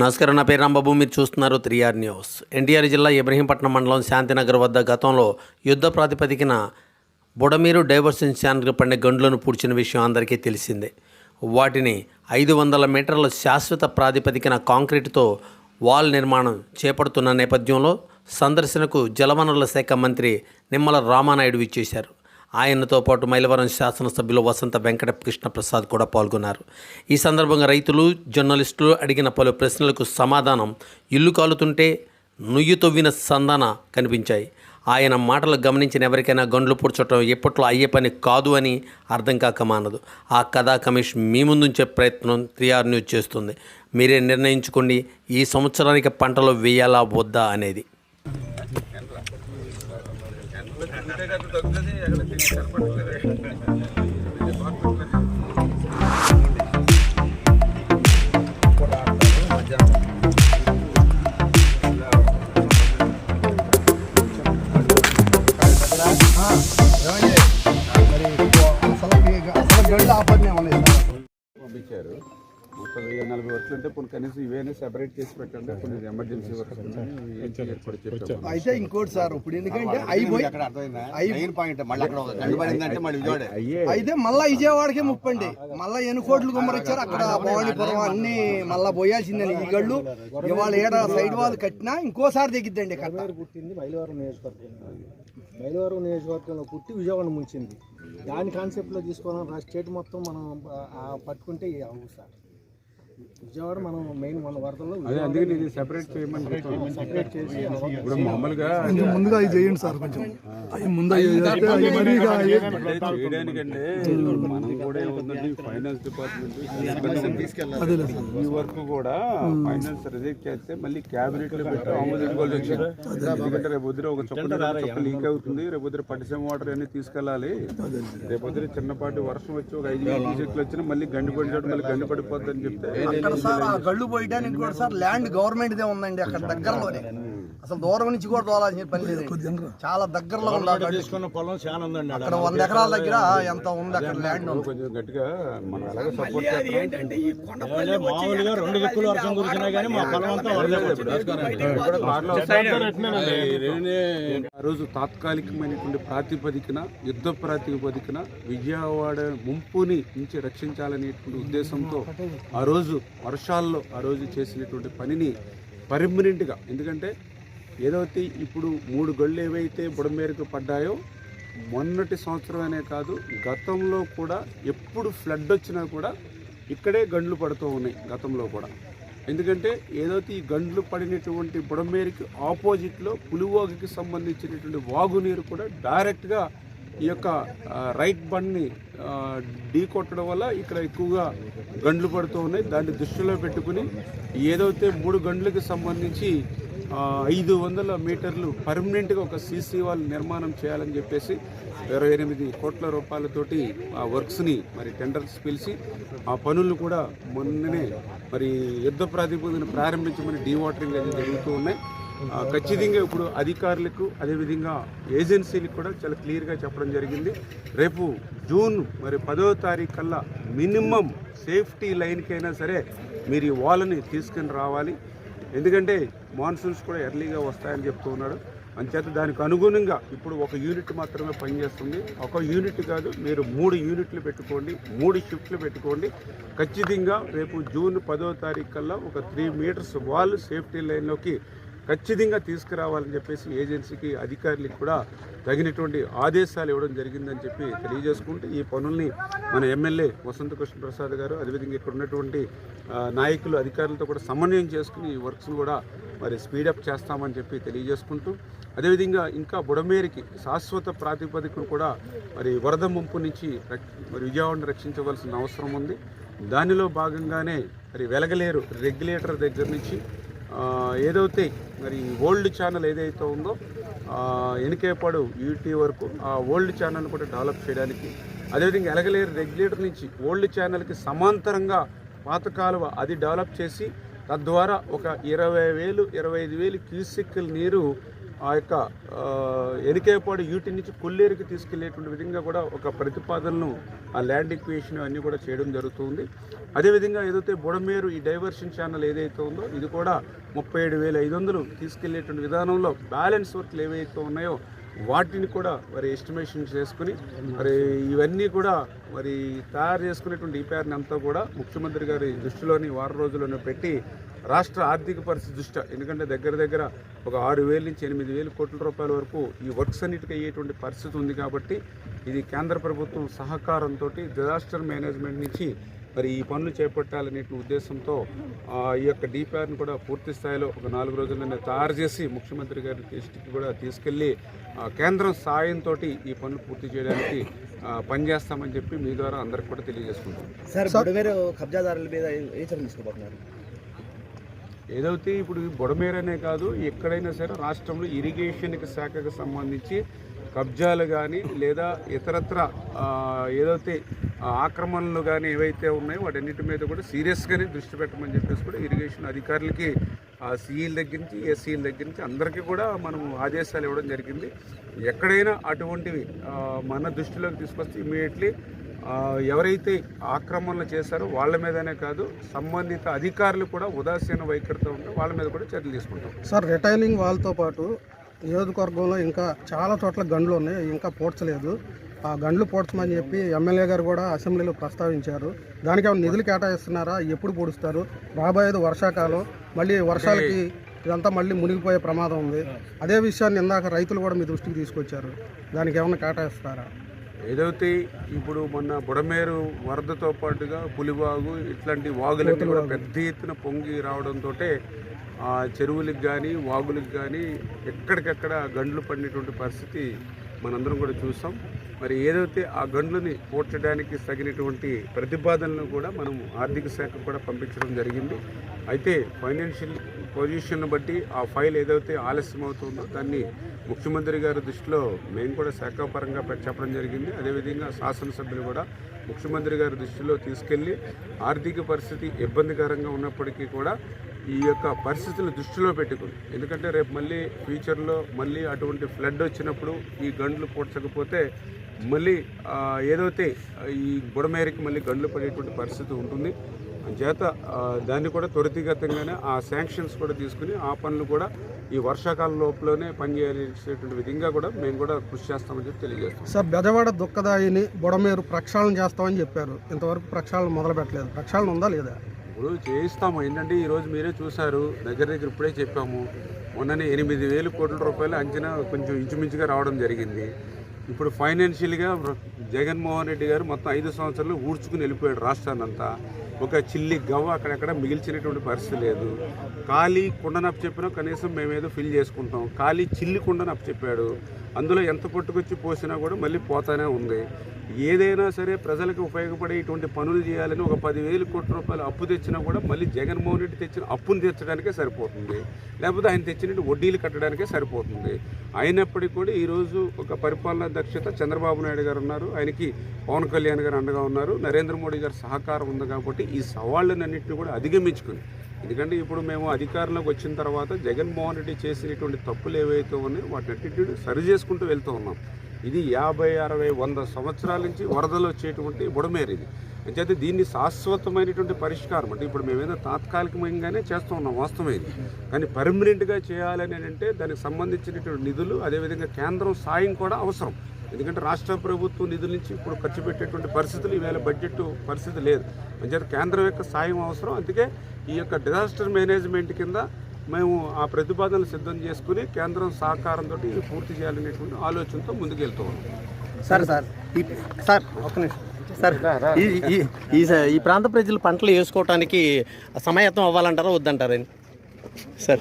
నమస్కారం నా పేరు రాంబాబు. మీరు చూస్తున్నారు త్రీఆర్ న్యూస్. ఎన్టీఆర్ జిల్లా ఇబ్రహీంపట్నం మండలం శాంతినగర్ వద్ద గతంలో యుద్ధ ప్రాతిపదికన బుడమీరు డైవర్షన్ ఛానల్కి పడిన గండ్లను పూడ్చిన విషయం అందరికీ తెలిసిందే. వాటిని ఐదు వందల మీటర్ల శాశ్వత ప్రాతిపదికన కాంక్రీట్తో వాల్ నిర్మాణం చేపడుతున్న నేపథ్యంలో సందర్శనకు జలవనరుల శాఖ మంత్రి నిమ్మల రామానాయుడు విచ్చేశారు. ఆయనతో పాటు మైలవరం శాసనసభ్యులు వసంత వెంకట కృష్ణప్రసాద్ కూడా పాల్గొన్నారు. ఈ సందర్భంగా రైతులు జర్నలిస్టులు అడిగిన పలు ప్రశ్నలకు సమాధానం ఇల్లు కాలుతుంటే నుయ్యి తవ్విన సందాన కనిపించాయి. ఆయన మాటలు గమనించిన ఎవరికైనా గండ్లు పూడ్చడం ఎప్పట్లో అయ్యే పని కాదు అని అర్థం కాక మానదు. ఆ కథా కమిషన్ మీ ముందుంచే ప్రయత్నం త్రీఆర్ న్యూస్ చేస్తుంది. మీరే నిర్ణయించుకోండి ఈ సంవత్సరానికి పంటలు వేయాలా వద్దా అనేది. సెపరేట్ చేసి పెట్టండి. కొన్ని ఎమర్జెన్సీ వర్క్స్ ఉన్నాయి. అయితే ఇంకోటి సార్ ఇప్పుడు ఎందుకంటే అయిపోయి మెయిన్ పాయింట్ మళ్ళీ అక్కడ మళ్ళీ విజయవాడ. అయితే మళ్ళా విజయవాడకే ముప్పండి. మళ్ళా ఎన్ని కోట్లు గుమ్మరిచ్చారు అక్కడ భవానీపురం అన్ని మళ్ళా పోయాల్సిందని. ఈ గళ్ళు ఇవాళ ఏడ సైడ్ వాళ్ళు కట్టినా ఇంకోసారి తెగిద్దండి కట్ట. పుట్టింది మైలవరం నియోజకవర్గం మైలవరం నియోజకవర్గంలో పుట్టి విజయవాడ ముంచింది. దాని కాన్సెప్ట్లో తీసుకోవాలని స్టేట్ మొత్తం మనం పట్టుకుంటే అవు సార్. విజయవాడ మనం మెయిన్ మన వరదల్లో అదే అందుకని ఇది సెపరేట్ చేయమని. సెపరేట్ చేసి ఇప్పుడు మామూలుగా ముందుగా చేయండి సార్ కొంచెం. అవి ముందు అంటే చేయడానికంటే మనం కూడా ఏముందండి ఫైనాన్స్ డిపార్ట్మెంట్ ఈ వర్క్ కూడా ఫైనాన్స్ రిజెక్ట్ చేస్తే మళ్ళీ క్యాబినెట్లో పెట్టి ఆమోదించుకోవాల్సి వచ్చింది ఎందుకంటే రేపు పొద్దున ఒక చొక్క లీక్ అవుతుంది. రేపు పొద్దున పట్టిసీమ వాటర్ అన్ని తీసుకెళ్ళాలి. రేపు పొద్దున చిన్నపాటి వర్షం వచ్చి ఒక ఐదు వేలు చెట్లు వచ్చినా మళ్ళీ గండి పడి మళ్ళీ గండి పడిపోద్ది అని చెప్తే అక్కడ సార్ ఆ గళ్ళు పోయడానికి కూడా సార్ ల్యాండ్ గవర్నమెంట్ దే ఉందండి అక్కడ దగ్గరలోనే. అసలు దూరం నుంచి కూడా తోలాల్సిన పని లేదు. చాలా దగ్గరలో ఉంది. పొలం చాలా ఉందండి అక్కడ వంద ఎకరాల దగ్గర ఎంత ఉంది అక్కడ ల్యాండ్ ఉంది. కొంచెం గట్టిగా మనం అలాగే సపోర్ట్ చేస్తాం. మామూలుగా రెండు దిక్కులు వర్షం కురిసినా కానీ మా పొలం అంతా ఆ రోజు తాత్కాలికమైనటువంటి ప్రాతిపదికన యుద్ధ ప్రాతిపదికన విజయవాడ ముంపుని నుంచి రక్షించాలనేటువంటి ఉద్దేశంతో ఆ రోజు వర్షాల్లో ఆ రోజు చేసినటువంటి పనిని పర్మనెంట్గా ఎందుకంటే ఏదైతే ఇప్పుడు మూడు గళ్ళు ఏవైతే బుడమేరకు పడ్డాయో మొన్నటి సంవత్సరమనే కాదు గతంలో కూడా ఎప్పుడు ఫ్లడ్ వచ్చినా కూడా ఇక్కడే గండ్లు పడుతూ ఉన్నాయి గతంలో కూడా. ఎందుకంటే ఏదైతే ఈ గండ్లు పడినటువంటి బుడమేరికి ఆపోజిట్లో పులివాగుకి సంబంధించినటువంటి వాగునీరు కూడా డైరెక్ట్గా ఈ యొక్క రైట్ బండ్ని ఢీ కొట్టడం వల్ల ఇక్కడ ఎక్కువగా గండ్లు పడుతూ ఉన్నాయి. దాన్ని దృష్టిలో పెట్టుకుని ఏదైతే మూడు గండ్లకు సంబంధించి ఐదు వందల మీటర్లు పర్మనెంట్గా ఒక సీసీ వాల్ నిర్మాణం చేయాలని చెప్పేసి ఇరవై ఎనిమిది కోట్ల రూపాయలతోటి ఆ వర్క్స్ని మరి టెండర్స్ పిలిచి ఆ పనులు కూడా మొన్ననే మరి యుద్ధ ప్రాతిపదికన ప్రారంభించమని డీవాటరింగ్ అనేది జరుగుతూ ఉన్నాయి. ఖచ్చితంగా ఇప్పుడు అధికారులకు అదేవిధంగా ఏజెన్సీలకు కూడా చాలా క్లియర్గా చెప్పడం జరిగింది. రేపు జూన్ మరి పదో తారీఖు కల్లా మినిమం సేఫ్టీ లైన్కైనా సరే మీరు ఈ వాల్ని తీసుకుని రావాలి. ఎందుకంటే మాన్సూన్స్ కూడా ఎర్లీగా వస్తాయని చెప్తూ ఉన్నాడు. అంచేత దానికి అనుగుణంగా ఇప్పుడు ఒక యూనిట్ మాత్రమే పనిచేస్తుంది. ఒక యూనిట్ కాదు మీరు మూడు యూనిట్లు పెట్టుకోండి మూడు షిఫ్ట్లు పెట్టుకోండి. ఖచ్చితంగా రేపు జూన్ పదో తారీఖు కల్లా ఒక త్రీ మీటర్స్ వాల్ సేఫ్టీ లైన్లోకి ఖచ్చితంగా తీసుకురావాలని చెప్పేసి ఏజెన్సీకి అధికారులకు కూడా తగినటువంటి ఆదేశాలు ఇవ్వడం జరిగిందని చెప్పి తెలియజేసుకుంటూ ఈ పనుల్ని మన ఎమ్మెల్యే వసంత కృష్ణ ప్రసాద్ గారు అదేవిధంగా ఇక్కడ ఉన్నటువంటి నాయకులు అధికారులతో కూడా సమన్వయం చేసుకుని ఈ వర్క్స్ను కూడా మరి స్పీడప్ చేస్తామని చెప్పి తెలియజేసుకుంటూ అదేవిధంగా ఇంకా బుడమేరికి శాశ్వత ప్రాతిపదికను కూడా మరి వరద ముంపు నుంచి మరి విజయవాడను రక్షించవలసిన అవసరం ఉంది. దానిలో భాగంగానే మరి వెలగలేరు రెగ్యులేటర్ దగ్గర నుంచి ఏదైతే మరి ఓల్డ్ ఛానల్ ఏదైతే ఉందో ఎనికేపాడు యూటీ వరకు ఆ ఓల్డ్ ఛానల్ కూడా డెవలప్ చేయడానికి అదేవిధంగా ఎలగలేరు రెగ్యులేటర్ నుంచి ఓల్డ్ ఛానల్కి సమాంతరంగా పాత కాలువ అది డెవలప్ చేసి తద్వారా ఒక ఇరవై వేలు ఇరవై ఐదు వేలు క్యూసిక్కుల నీరు ఆ యొక్క ఆ, ఎనికేపాడు నుంచి కొల్లేరుకి తీసుకెళ్ళేటువంటి విధంగా కూడా ఒక ప్రతిపాదనను ఆ ల్యాండ్ ఈక్వేషన్ అన్నీ కూడా చేయడం జరుగుతుంది. అదేవిధంగా ఏదైతే బుడమేరు ఈ డైవర్షన్ ఛానల్ ఏదైతే ఉందో ఇది కూడా ముప్పై ఏడు వేల ఐదు వందలు తీసుకెళ్ళేటువంటి విధానంలో బ్యాలెన్స్ వర్క్లు ఏవైతే ఉన్నాయో వాటిని కూడా మరి ఎస్టిమేషన్ చేసుకుని మరి ఇవన్నీ కూడా మరి తయారు చేసుకునేటువంటి ఈపీఆర్ని అంతా కూడా ముఖ్యమంత్రి గారి దృష్టిలోని వారం రోజుల్లోనే పెట్టి రాష్ట్ర ఆర్థిక పరిస్థితి దృష్ట్యా ఎందుకంటే దగ్గర దగ్గర ఒక ఆరు వేల నుంచి ఎనిమిది వేల కోట్ల రూపాయల వరకు ఈ వర్క్స్ అన్నిటికీ అయ్యేటువంటి పరిస్థితి ఉంది కాబట్టి ఇది కేంద్ర ప్రభుత్వం సహకారంతో డిజాస్టర్ మేనేజ్మెంట్ నుంచి మరి ఈ పనులు చేపట్టాలనే ఉద్దేశంతో ఈ యొక్క డిపిఆర్ని కూడా పూర్తి స్థాయిలో ఒక నాలుగు రోజుల్లోనే తయారు చేసి ముఖ్యమంత్రి గారి దృష్టికి కూడా తీసుకెళ్ళి కేంద్రం సాయంతో ఈ పనులు పూర్తి చేయడానికి పనిచేస్తామని చెప్పి మీ ద్వారా అందరికి కూడా తెలియజేసుకుంటాం సార్ బుడమేరు కబ్జాదారుల మీద ఏ చర్యలు తీసుకోబోతున్నారు? ఏదైతే ఇప్పుడు బుడమేరనే కాదు ఎక్కడైనా సరే రాష్ట్రంలో ఇరిగేషన్కి శాఖకు సంబంధించి కబ్జాలు కానీ లేదా ఇతరత్ర ఏదైతే ఆక్రమణలు కానీ ఏవైతే ఉన్నాయో వాటన్నిటి మీద కూడా సీరియస్గానే దృష్టి పెట్టమని చెప్పేసి కూడా ఇరిగేషన్ అధికారులకి ఆ సీఈల దగ్గర నుంచి ఎస్సీల దగ్గర నుంచి అందరికీ కూడా మనం ఆదేశాలు ఇవ్వడం జరిగింది. ఎక్కడైనా అటువంటివి మన దృష్టిలోకి తీసుకొస్తే ఇమీడియట్లీ ఎవరైతే ఆక్రమణలు చేశారో వాళ్ళ మీదనే కాదు సంబంధిత అధికారులు కూడా ఉదాసీన వైఖరితో ఉంటే వాళ్ళ మీద కూడా చర్యలు తీసుకుంటాం. సార్ రిటైలింగ్ వాళ్ళతో పాటు నియోజకవర్గంలో ఇంకా చాలా చోట్ల గండ్లు ఉన్నాయి ఇంకా పూడ్చలేదు. ఆ గండ్లు పూడ్చమని చెప్పి ఎమ్మెల్యే గారు కూడా అసెంబ్లీలో ప్రస్తావించారు. దానికి ఏమైనా నిధులు కేటాయిస్తున్నారా? ఎప్పుడు పొడుస్తారు? రాబోయేది వర్షాకాలం మళ్ళీ వర్షాలకి ఇదంతా మళ్ళీ మునిగిపోయే ప్రమాదం ఉంది. అదే విషయాన్ని ఇందాక రైతులు కూడా మీ దృష్టికి తీసుకొచ్చారు. దానికి ఏమైనా కేటాయిస్తారా? ఏదైతే ఇప్పుడు మొన్న బుడమేరు వరదతో పాటుగా పులివాగు ఇట్లాంటి వాగులన్నీ కూడా పెద్ద ఎత్తున పొంగి రావడంతో ఆ చెరువులకు కానీ వాగులకు కానీ ఎక్కడికెక్కడ గండ్లు పడినటువంటి పరిస్థితి మనందరం కూడా చూసాం మరి ఏదైతే ఆ గండ్లని పోడ్చడానికి తగినటువంటి ప్రతిపాదనలను కూడా మనం ఆర్థిక శాఖ కూడా పంపించడం జరిగింది. అయితే ఫైనాన్షియల్ పొజిషన్ బట్టి ఆ ఫైల్ ఏదైతే ఆలస్యం అవుతుందో దాన్ని ముఖ్యమంత్రి గారి దృష్టిలో మేము కూడా శాఖాపరంగా పె- చెప్పడం జరిగింది. అదేవిధంగా శాసనసభ్యులు కూడా ముఖ్యమంత్రి గారి దృష్టిలో తీసుకెళ్ళి ఆర్థిక పరిస్థితి ఇబ్బందికరంగా ఉన్నప్పటికీ కూడా ఈ యొక్క పరిస్థితులను దృష్టిలో పెట్టుకుని ఎందుకంటే రేపు మళ్ళీ ఫ్యూచర్లో మళ్ళీ అటువంటి ఫ్లడ్ వచ్చినప్పుడు ఈ గండ్లు పూడ్చకపోతే మళ్ళీ ఏదైతే ఈ బుడమేరికి మళ్ళీ గండ్లు పడేటువంటి పరిస్థితి ఉంటుంది. చేత దాన్ని కూడా త్వరితగతంగానే ఆ శాంక్షన్స్ కూడా తీసుకుని ఆ పనులు కూడా ఈ వర్షాకాలం లోపలనే పనిచేసేటువంటి విధంగా కూడా మేము కూడా కృషి చేస్తామని చెప్పి తెలియజేస్తాం. సార్ బెజవాడ దుఃఖదాయిని బుడమేరు ప్రక్షాళన చేస్తామని చెప్పారు. ఇంతవరకు ప్రక్షాళన మొదలు పెట్టలేదు ప్రక్షాళన ఉందా లేదా? ఇప్పుడు చేయిస్తాము. ఏంటంటే ఈరోజు మీరే చూశారు. దగ్గర దగ్గర ఇప్పుడే చెప్పాము. మొన్ననే ఎనిమిది వేలు కోట్ల రూపాయలు అంచనా కొంచెం ఇంచుమించుగా రావడం జరిగింది. ఇప్పుడు ఫైనాన్షియల్గా జగన్మోహన్ రెడ్డి గారు మొత్తం ఐదు సంవత్సరాలు ఊడ్చుకుని వెళ్ళిపోయాడు రాష్ట్రాన్ని అంతా ఒక చిల్లి గవ్వ అక్కడక్కడ మిగిల్చినటువంటి పరిస్థితి లేదు. ఖాళీ కుండనప్పు చెప్పినా కనీసం మేమేదో ఫిల్ చేసుకుంటాం. ఖాళీ చిల్లి కుండనప్పు చెప్పాడు. అందులో ఎంత పట్టుకొచ్చి పోసినా కూడా మళ్ళీ పోతానే ఉంది. ఏదైనా సరే ప్రజలకు ఉపయోగపడే ఇటువంటి పనులు చేయాలని ఒక పదివేలు కోట్ల రూపాయలు అప్పు తెచ్చినా కూడా మళ్ళీ జగన్మోహన్ రెడ్డి తెచ్చిన అప్పును తీర్చడానికే సరిపోతుంది. లేకపోతే ఆయన తెచ్చినట్టు వడ్డీలు కట్టడానికే సరిపోతుంది. అయినప్పటికీ కూడా ఈరోజు ఒక పరిపాలనా దక్షత చంద్రబాబు నాయుడు గారు ఉన్నారు. ఆయనకి పవన్ కళ్యాణ్ గారు అండగా ఉన్నారు. నరేంద్ర మోడీ గారి సహకారం ఉంది కాబట్టి ఈ సవాళ్ళనన్నింటినీ కూడా అధిగమించుకుని ఎందుకంటే ఇప్పుడు మేము అధికారంలోకి వచ్చిన తర్వాత జగన్మోహన్ రెడ్డి చేసినటువంటి తప్పులు ఏవైతే ఉన్నాయో వాటిని సరి చేసుకుంటూ వెళ్తూ ఉన్నాం. ఇది యాభై అరవై వంద సంవత్సరాల నుంచి వరదలు వచ్చేటువంటి బుడమేరు ఇది. అంచేతే దీన్ని శాశ్వతమైనటువంటి పరిష్కారం అంటే ఇప్పుడు మేమేదో తాత్కాలికంగానే చేస్తూ ఉన్నాం వాస్తవం ఇది. కానీ పర్మనెంట్గా చేయాలని అంటే దానికి సంబంధించినటువంటి నిధులు అదేవిధంగా కేంద్రం సాయం కూడా అవసరం. ఎందుకంటే రాష్ట్ర ప్రభుత్వం నిధుల నుంచి ఇప్పుడు ఖర్చు పెట్టేటువంటి పరిస్థితులు ఈవేళ బడ్జెట్ పరిస్థితి లేదు. అంచేత కేంద్రం యొక్క సాయం అవసరం. అందుకే ఈ యొక్క డిజాస్టర్ మేనేజ్మెంట్ కింద మేము ఆ ప్రతిపాదనలు సిద్ధం చేసుకుని కేంద్రం సహకారంతో ఇది పూర్తి చేయాలనేటువంటి ఆలోచనతో ముందుకు వెళ్తూ ఉన్నాం. సార్ సార్ సార్ ఒక్క నిమిషం. సార్ ఈ ఈ- ఈ స- ఈ ప్రాంత ప్రజలు పంటలు వేసుకోవటానికి సమాయత్తం అవ్వాలంటారా వద్దంటారా సార్.